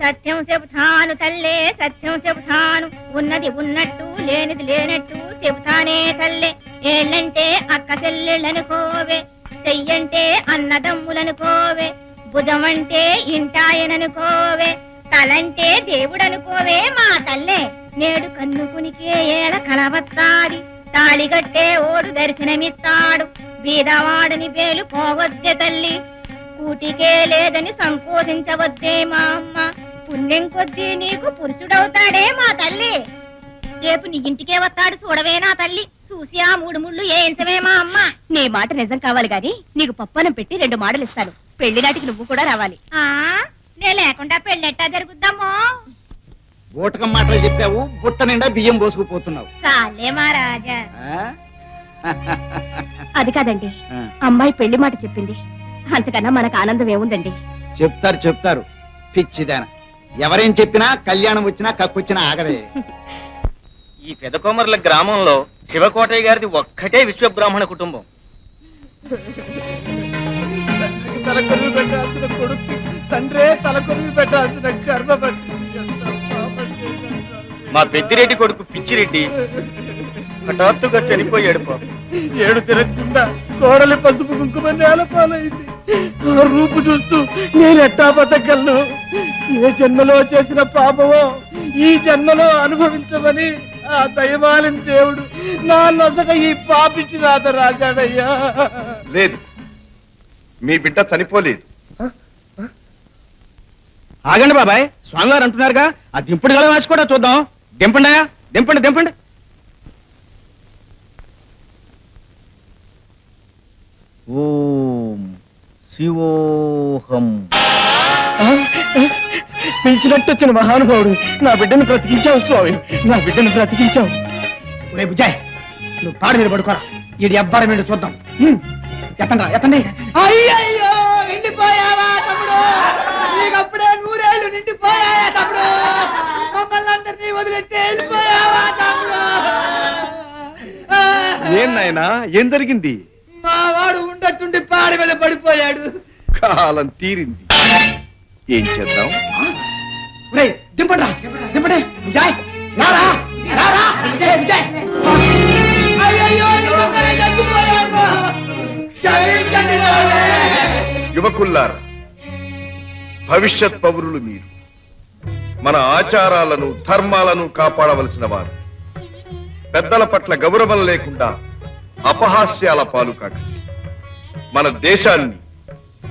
సత్యం చెబుతాను తల్లే సత్యం చెబుతాను. ఉన్నది ఉన్నట్టు లేనిది లేనట్టు చెబుతానే తల్లే. ఏళ్ళంటే అక్క చెల్లెళ్ళనుకోవే చెయ్యంటే అన్నదమ్ములనుకోవే భుజమంటే ఇంటాయననుకోవే తలంటే దేవుడనుకోవే మా తల్లే. నేడు కన్నుకునికే ఏడ కలవత్తాది తాళిగట్టే ఓడు దర్శనమిత్తాడు. బీదవాడని పేలు పోవద్దే తల్లి కూటికే లేదని సంకోచించవద్దే మా అమ్మ. పుణ్యం కొద్దీ నీకు పురుషుడవుతాడే మా తల్లి. రేపు నీ ఇంటికే వస్తాడు చూడవే నా తల్లి. చూసి ఆ మూడు ముళ్ళు ఏంచవే మా అమ్మ. నీ మాట నిజం కావాలి గాని నీకు పప్పనం పెట్టి రెండు మాటలు ఇస్తాను పెళ్ళి నాటికి నువ్వు కూడా రావాలి. ఆ నే లేకుండా పెళ్ళెట్టా జరుగుద్దామో బూటకం మాటలు చెప్పావు బుట్ట నిండా బియ్యం పోసుకుపోతున్నావు. చాలే మా రాజా. ఆ? అది కాదండి ఆ. అమ్మాయి పెళ్ళి మాట చెప్పింది. అంతకన్నా మనకు ఆనందం ఏముందండి? చెప్తారు చెప్తారు. పిచ్చిదాన. ఎవరేం చెప్పినా కళ్యాణం వచ్చినా కక్కొచ్చినా ఆగదే ఈ పెదకొమర్ల గ్రామంలో శివకోటయ్య గారిది ఒక్కటే విశ్వబ్రాహ్మణ కుటుంబం. తలకొరివి పెట్టాల్సిన కొడుకు తండ్రే తలకొరివి పెట్టాల్సిన మా పెద్దిరెడ్డి కొడుకు పిచ్చిరెడ్డి హఠాత్తుగా చనిపోయాడు పాపం. ఏడు తిరగకుండా కోడలి పసుపు కుంకుమ నేలపాలైంది ఆ రూపు చూస్తూ నేను ఎట్టా బతకలను ఏ జన్మలో చేసిన పాపమో ఈ జన్మలో అనుభవించమని ఆ దయమాలిన దేవుడు నా నొసట ఈ పాపిచ్చి రాత రాజాడయ్యా లేదు. మీ బిడ్డ చనిపోలేదు. ఆగండి బాబాయ్. స్వామివారు అంటున్నారుగా. ఆ దింపుడు గల వేసి కూడా చూద్దాం. దింపండి అయ్యా. దింపండి దింపండి. ఓం శివోహం. పిలిచినట్టు వచ్చిన మహానుభావుడు నా బిడ్డను బ్రతికించావు స్వామి. నా బిడ్డను బ్రతికించావు. రేపు జాయ్ నువ్వు తాడు మీద పడుకోరా. ఇది ఎవ్వరం ఏంటో చూద్దాం. ఎత్తండి ఎత్తండి. అయ్యయ్యో నిండిపోయావా తమ్ముడు? నీకప్పుడే నిండిపోయాయా తమ్ముడు? మమ్మల్ని అందరినీ వదిలిట్టి వెళ్ళిపోయావా తమ్ముడు? ఏం నాయనా ఏం జరిగింది? మా వాడు ఉండట్టుండి పాడి మీద పడిపోయాడు. కాలం తీరింది. ఏం చేద్దాం? రేయ్ దింపండి దింపండి. విజయ్ రారా రారా. విజయ్ విజయ్. యువకుల్లారా భవిష్యత్ పౌరులు మీరు. మన ఆచారాలను ధర్మాలను కాపాడవలసిన వారు. పెద్దల పట్ల గౌరవం లేకుండా అపహాస్యాల పాలు కాక మన దేశాన్ని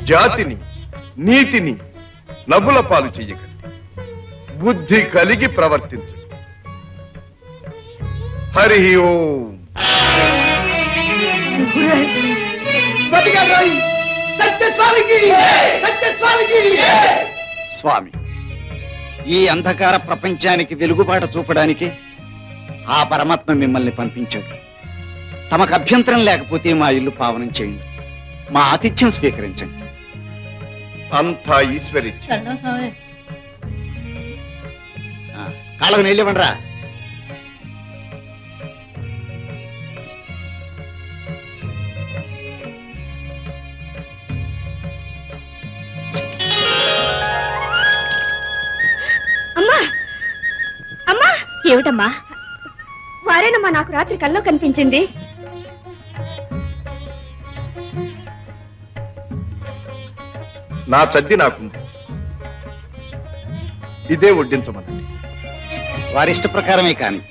జాతిని నీతిని నవ్వుల పాలు చెయ్యకండి. బుద్ధి కలిగి ప్రవర్తించండి హరి ఓం. స్వామి ఈ అంధకార ప్రపంచానికి వెలుగుబాట చూపడానికి ఆ పరమాత్మ మిమ్మల్ని పంపించాడు. తమకు అభ్యంతరం లేకపోతే మా ఇల్లు పావనం చేయండి. మా ఆతిథ్యం స్వీకరించండి. అంతా ఈశ్వరిచ్ఛ ఆ, కాళ్ళకు నీళ్ళు ఇవ్వండిరా. అమ్మా! అమ్మా! ఏమిటమ్మా? వారేనమ్మా నాకు రాత్రి కల్లో కనిపించింది. నా చద్ది నాకుంది ఇదే వడ్డించమనండి. వారిష్ట ప్రకారమే కాని.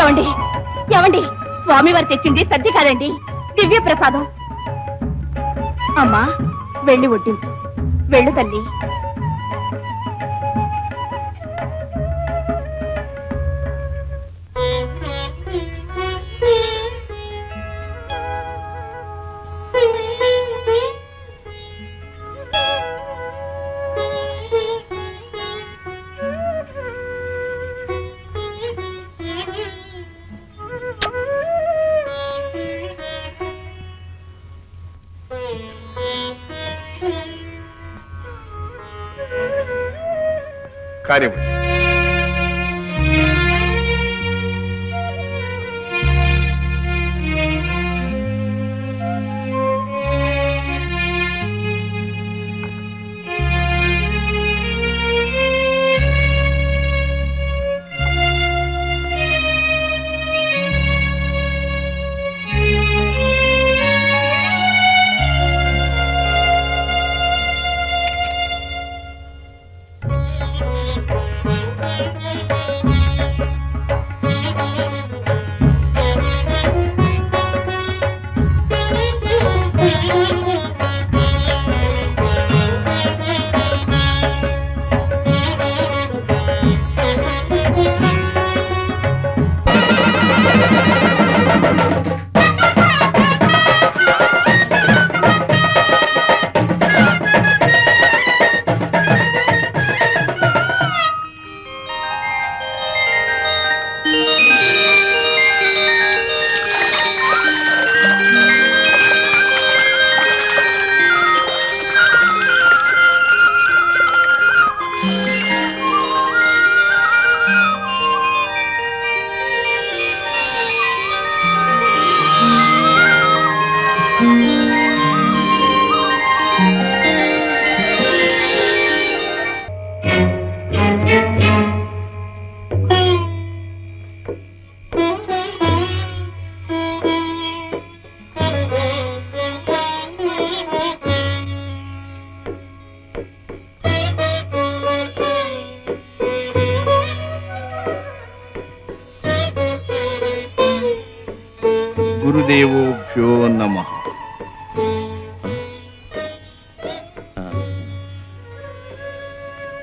ఏమండి? ఏమండి? స్వామివారు తెచ్చింది సద్ది కాదండి. దివ్య ప్రసాదం అమ్మా వెళ్ళి వడ్డించు. వెళ్ళు తల్లి. കാര്യമുണ്ട്.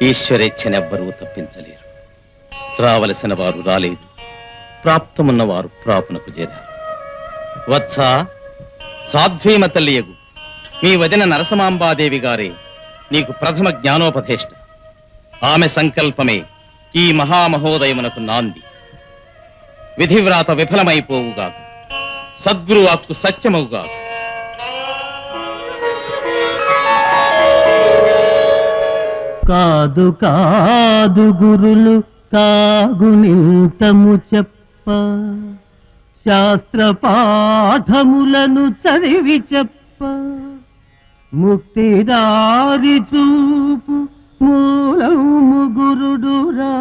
ఈశ్వరేచ్ఛనెవ్వరూ తప్పించలేరు. రావలసిన వారు రాలేదు. ప్రాప్తమున్న వారు ప్రాపునకు చేరారు. వత్స సాధ్వీమ తల్లియగు మీ వదిన నరసమాంబాదేవి గారే నీకు ప్రథమ జ్ఞానోపదేష్ట ఆమె సంకల్పమే ఈ మహామహోదయమునకు నాంది. విధివ్రాత విఫలమైపోవుగాక సద్గురు వాక్కు సత్యమవుగాక కాదు కాదు గురులు కాగునింతము చెప్ప. శాస్త్ర పాఠములను చదివి చెప్ప. ముక్తిదారి చూపు మూలము గురుడురా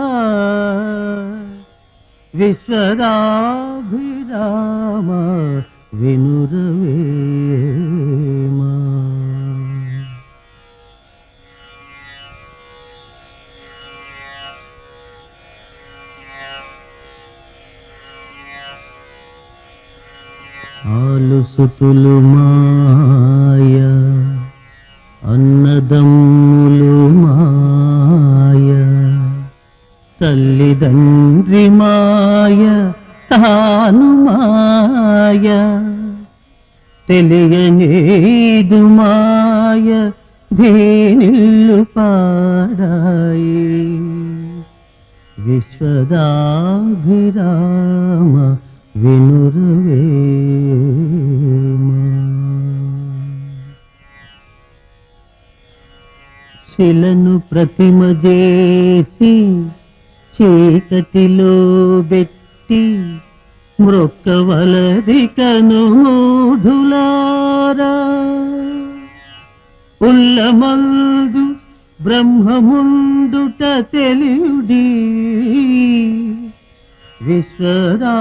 విశ్వదాభిరామ విను సుతులు మాయ అన్నదమ్ములు మాయ తల్లిదండ్రి మాయ తాను మాయ తెలియనేదు మాయ దీనిల్లు పాడాయి? విశ్వదాభిరామ వినురవేమా శిలను ప్రతిమ చేసి చీకటిలో పెట్టి మృక్కవలది కనుమూఢులారా. ఉల్లమందు బ్రహ్మముందుట తెలియుడి విశ్వరాభిరామ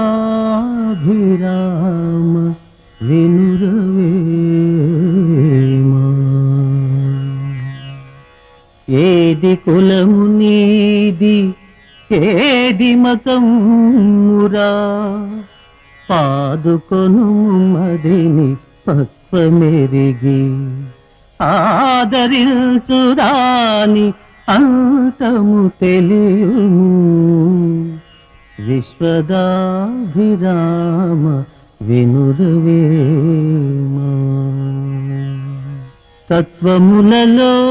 వినురవే. ఏది కులము నీది ఏది మతమురా పాదుకొను మదిని పక్వమెరిగి ఆదరించుదాని అంతము తెలియుము. విశ్వదాభిరామ వినురవేమా? తత్వములలో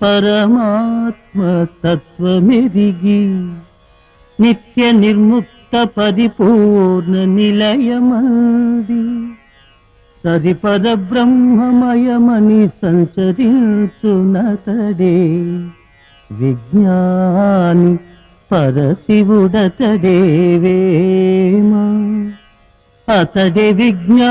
పరమాత్మ తత్వమెరిగి నిత్య నిర్ముక్త పరిపూర్ణ నిలయమంది సరిపద బ్రహ్మమయమని సంచరించునతడే విజ్ఞాని పరశివుడతడేవేమా అతడే విజ్ఞాని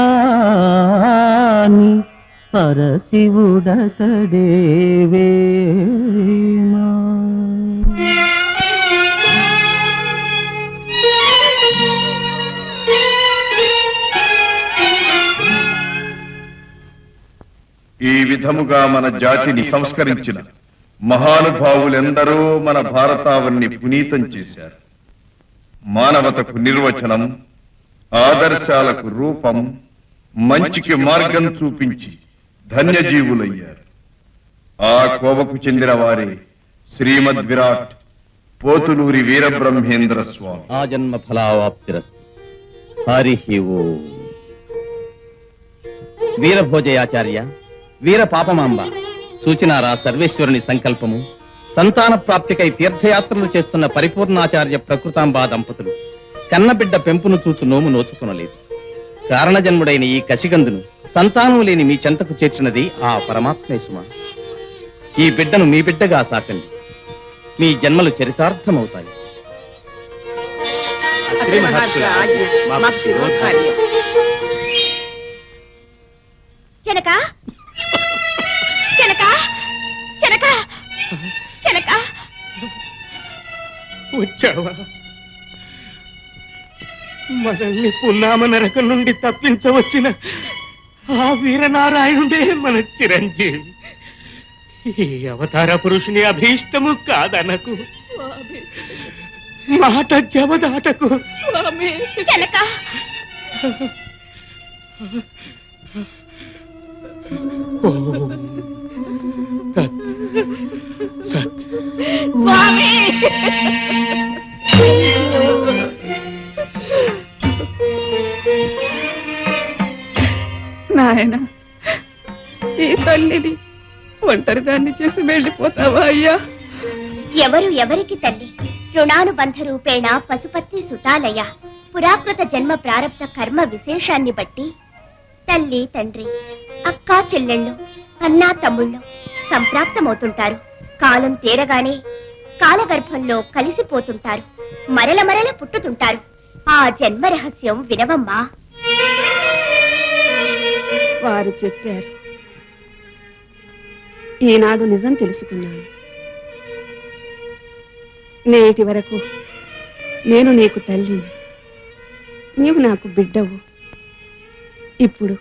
పరశివుడతదేవేమా ఈ విధముగా మన జాతిని సంస్కరించిన మహానుభావులెందరో మన భారతావన్ని పునీతం చేశారు. మానవతకు నిర్వచనం ఆదర్శాలకు రూపం మంచికి మార్గం చూపించి ధన్యజీవులయ్యారు. ఆ కోవకు చెందిన వారే శ్రీమద్ విరాట్ పోతులూరి వీరబ్రహ్మేంద్ర స్వామి. ఆ జన్మ ఫలావాప్తిరస్తు. హరి ఓ. వీరభోజయాచార్య వీర పాపమాంబ సూచినారా సర్వేశ్వరుని సంకల్పము సంతాన ప్రాప్తికై తీర్థయాత్రలు చేస్తున్న పరిపూర్ణాచార్య ప్రకృతాంబా దంపతులు. కన్నబిడ్డ పెంపును చూచు నోము నోచుకొనలేదు. కారణజన్ముడైన ఈ కసిగందును సంతానం లేని మీ చెంతకు చేర్చినది ఆ పరమాత్మే సుమ ఈ బిడ్డను మీ బిడ్డగా సాకండి. మీ జన్మలు చరితార్థమవుతాయి. చెనక? చెనక? చెనక? చెనక? వచ్చావా? మనల్ని పున్నామ నరకం నుండి తప్పించవచ్చిన ఆ వీరనారాయణుడే మన చిరంజీవి. ఈ అవతార పురుషుని అభీష్టము కాదనకు. మాట జవదాటకు. తత్ సత్. స్వామి. నాయన. ఈ తల్లిని ఒంటరిదాన్ని చేసి వెళ్ళిపోతావా అయ్యా? ఎవరు ఎవరికి తల్లి? రుణానుబంధ రూపేణ పశుపత్ని సుతాలయ. పురాకృత జన్మ ప్రారంభ కర్మ విశేషాన్ని బట్టి తల్లి తండ్రి అక్కా చెల్లెళ్ళు అన్నా తమ్ముళ్ళు సంప్రాప్తమవుతుంటారు. కాలం తీరగానే కాలగర్భంలో కలిసిపోతుంటారు. మరల మరల పుట్టుతుంటారు. ఆ జన్మ రహస్యం వినవమ్మా. వారు చెప్పారు. ఈనాడు నిజం తెలుసుకున్నాను. నేటి వరకు నేను నీకు తల్లిని. నీవు నాకు బిడ్డవు. ఇప్పుడు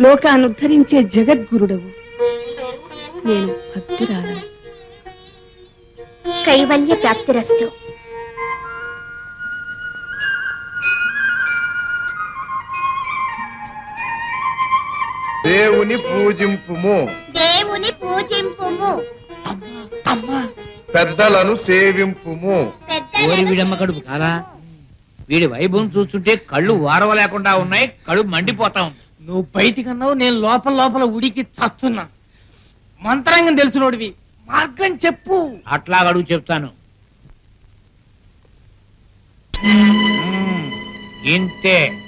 లోకాన్ని ఉద్ధరించే జగద్గురుడవు. నేను భక్తురాలను కైవల్య ప్రాప్తిరస్తు. దేవుని పూజింపుము. దేవుని పూజింపుము. పెద్దలను సేవింపుము. ఓరి వీడమ్మ కడుపు కాదా? వీడి వైభవం చూస్తుంటే కళ్ళు వారవలేకుండా ఉన్నాయి కడుపు మండిపోతా ఉంది. నువ్వు బయటికి అన్నావు నేను లోపల లోపల ఉడికి చస్తున్నా. మంత్రాంగం తెలిసినోడివి. మార్గం చెప్పు. అట్లా అడుగు చెప్తాను. ఇంతే.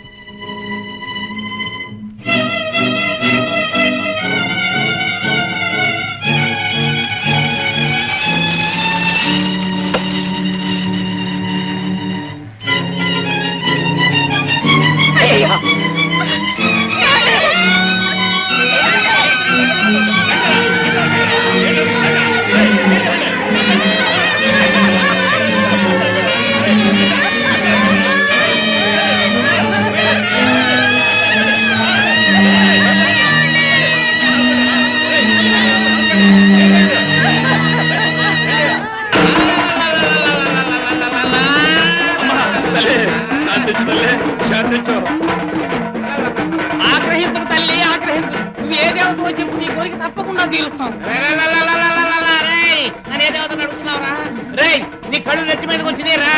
కళ్ళు నెత్తి మీదకి వచ్చినాయిరా.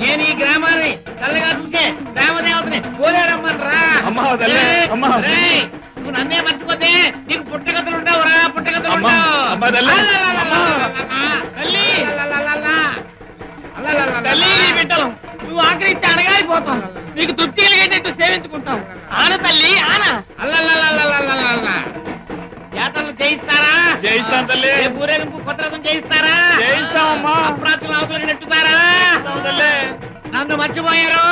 నేను ఈ గ్రామాన్ని చల్లగా చూసే గ్రామ దేవతని కోరాడమ్మన్రా రేయ్ నువ్వు నన్నే మర్చిపోతే నీకు పుట్టగతులు ఉండవురా పుట్టగతులు ఉండవు నువ్వు ఆఖరికి అడగాలిపోతావు నీకు తృప్తి కలిగేటట్టు సేవించుకుంటావు. ఆన తల్లి ఆన. జాతరలు చేయిస్తాం తల్లి. చేయిస్తారా? చేయిస్తామమ్మా. అప్రాతులు అవతలు నెట్టుతారా? తల్లి. నన్ను మర్చిపోయారు.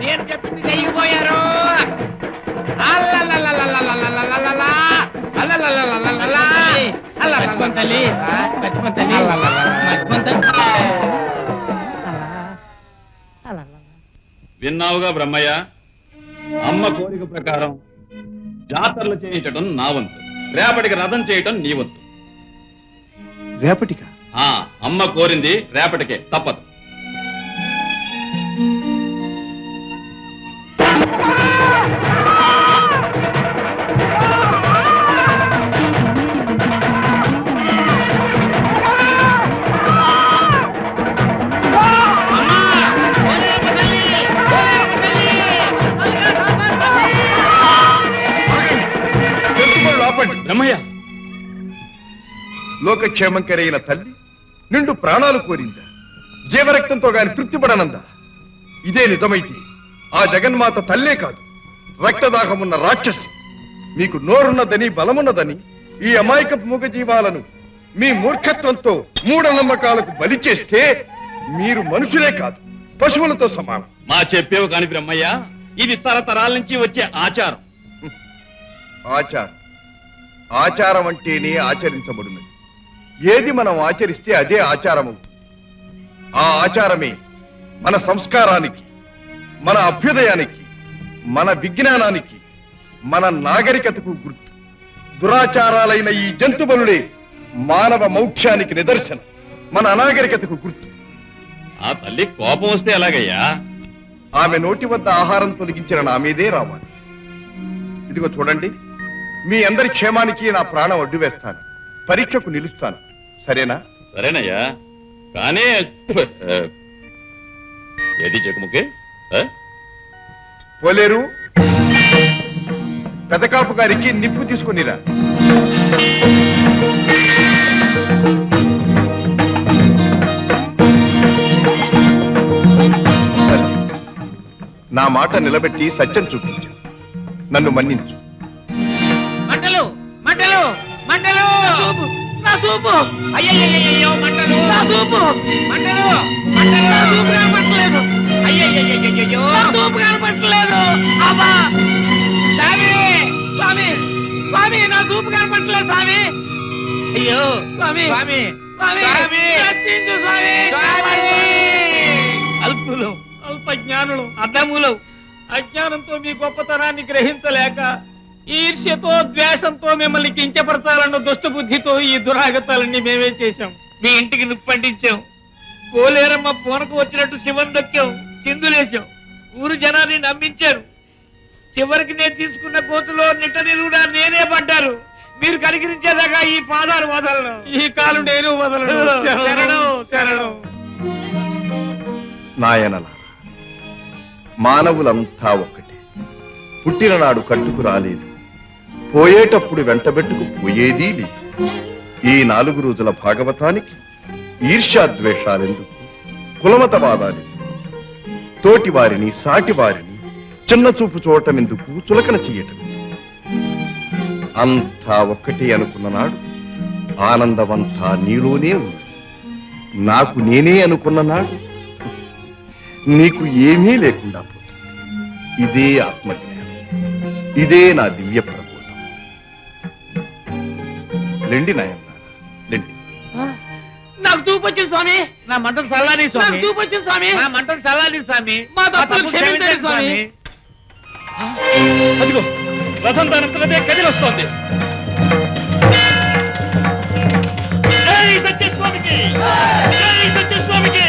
నేను చెప్పింది చెయ్యిపోయారు. విన్నావుగా బ్రహ్మయ్య అమ్మ కోరిక ప్రకారం జాతరలు చేయించడం నా వంతు రేపటికి రథం చేయటం నీ వంతు. రేపటిగా ఆ అమ్మ కోరింది రేపటికే తప్పదు. లోకక్షేమం కరైన తల్లి నిండు ప్రాణాలు కోరిందా? జీవరక్తంతో గాని తృప్తిపడనందా? ఇదే నిజమైతే ఆ జగన్మాత తల్లే కాదు రక్తదాహమున్న రాక్షసి. మీకు నోరున్నదని బలమున్నదని ఈ అమాయకపు మూగ జీవాలను మీ మూర్ఖత్వంతో మూఢనమ్మకాలకు బలి చేస్తే మీరు మనుషులే కాదు పశువులతో సమానం. మా చెప్పేవు కాని బ్రహ్మయ్య ఇది తరతరాల నుంచి వచ్చే ఆచారం. ఆచారం. ఆచారం అంటేనే ఆచరించబడినది ఏది మనం ఆచరిస్తే అదే ఆచారం ఆ ఆచారమే మన సంస్కారానికి మన అభ్యుదయానికి మన విజ్ఞానానికి మన నాగరికతకు గుర్తు. దురాచారాలైన ఈ జంతుబలులే మానవ మౌఖ్యానికి నిదర్శనం మన అనాగరికతకు గుర్తు. ఆ తల్లి కోపం వస్తే ఎలాగయ్యా? ఆమె నోటి వద్ద ఆహారం తొలగించిన నా మీదే రావాలి. ఇదిగో చూడండి మీ అందరి క్షేమానికి నా ప్రాణం అడ్డు వేస్తాను పరీక్షకు నిలుస్తాను. సరేనా? సరేనయ్యా. కానీ ఏది చెక్కుముకే ఆ? పోలేరు. పెదకాపు గారికి నిప్పు తీసుకునిరా నా మాట నిలబెట్టి సత్యం చూపించు. నన్ను మన్నించు. సూపు అయ్యయ్యో మంటలు. నా సూపు మంటలు మంటలు. నా సూపు కనపట్టలేదు అయ్యయ్యో నా సూపు కనపట్టలేదు అబ్బా. స్వామి స్వామి స్వామి నా సూపు కనపట్టలేదు స్వామి. అయ్యో. స్వామి స్వామి. స్వామి. రక్షించు స్వామి. అల్పులు. అల్ప జ్ఞానులు అర్థములు. అజ్ఞానంతో మీ గొప్పతనాన్ని గ్రహించలేక ఈర్ష్యతో ద్వేషంతో మిమ్మల్ని కించపరచాలన్న దుష్ట బుద్ధితో ఈ దురాగతాలన్నీ మేమే చేశాం. మీ ఇంటికి నిప్పంటించాం కోలేరమ్మ పూనకు వచ్చినట్టు శివం దక్కాం చిందులేశాం ఊరు జనాన్ని నమ్మించారు. చివరికి నేను తీసుకున్న కోతులో నిట్ట నిలువుడా నేనే పడ్డారు మీరు కనికరించేదాకా ఈ పాదాలు వదలను. ఈ కాలు నేను వదలను. శరణం శరణం. నాయనల మానవులంతా ఒక్కటే. పుట్టిననాడు కట్టుకు రాలేదు. పోయేటప్పుడు వెంటబెట్టుకు పోయేదీ లేదు. ఈ నాలుగు రోజుల భాగవతానికి ఈర్ష్యాద్వేషాలెందుకు కులమతవాదాలు తోటి వారిని సాటి వారిని చిన్న చూపు చూడటం ఎందుకు చులకన చెయ్యటం అంతా ఒక్కటే అనుకున్న నాడు ఆనందమంతా నీలోనే ఉంది. నాకు నేనే అనుకున్న నాడు నీకు ఏమీ లేకుండా పోతుంది. ఇదే ఆత్మజ్ఞానం. ఇదే నా దివ్య లెండి నాయన్న లెండి. నాకు చూపు వచ్చింది స్వామి. నా మంటలు చల్లారి స్వామి. చూపు వచ్చింది స్వామి. నా మంటలు చల్లారి స్వామి. మా తప్పులు మా తప్పులు క్షమించండి, క్షమించండి, స్వామి. అదిగో రథం దానంతలదే కదిలి వస్తోంది. జై సత్యస్వామికి! జై సత్యస్వామికి!